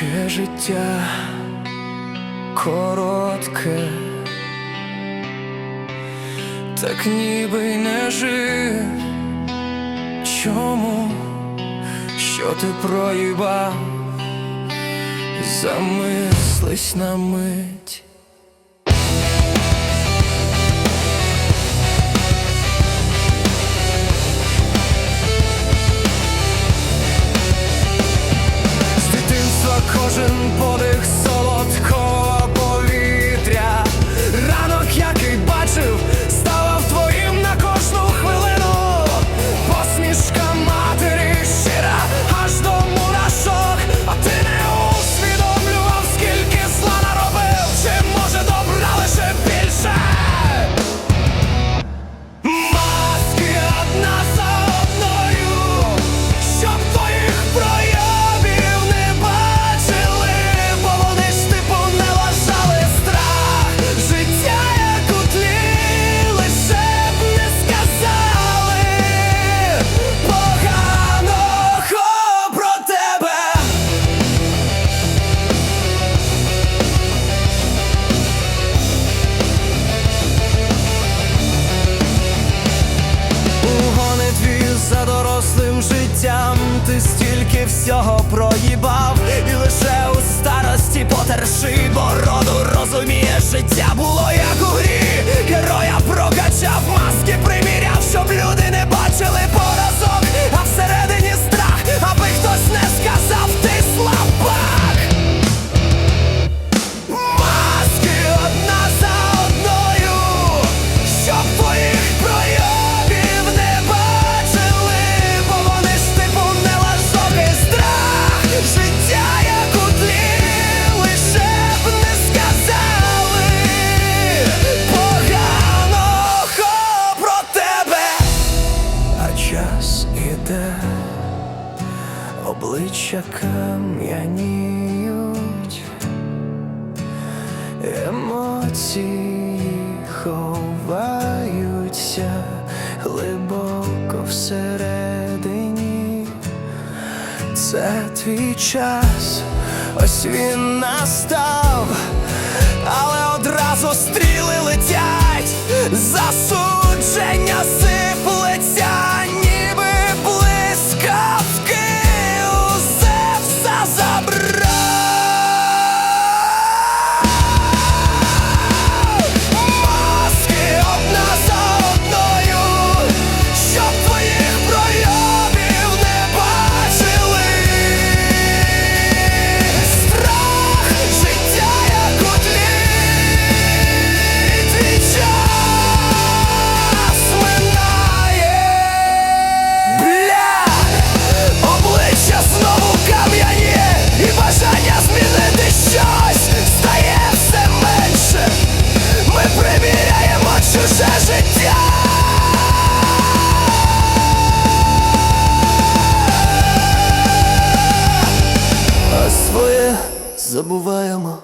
Таке життя коротке, так ніби й не жив. Чому, що ти проїбав, замислись на мить? 身旁 ти стільки всього проїбав, і лише у старості потерши бороду розумієш, життя було як обличчя кам'яніють, емоції ховаються глибоко всередині, це твій час, ось він настав, але одразу стріли летять за. забуваємо.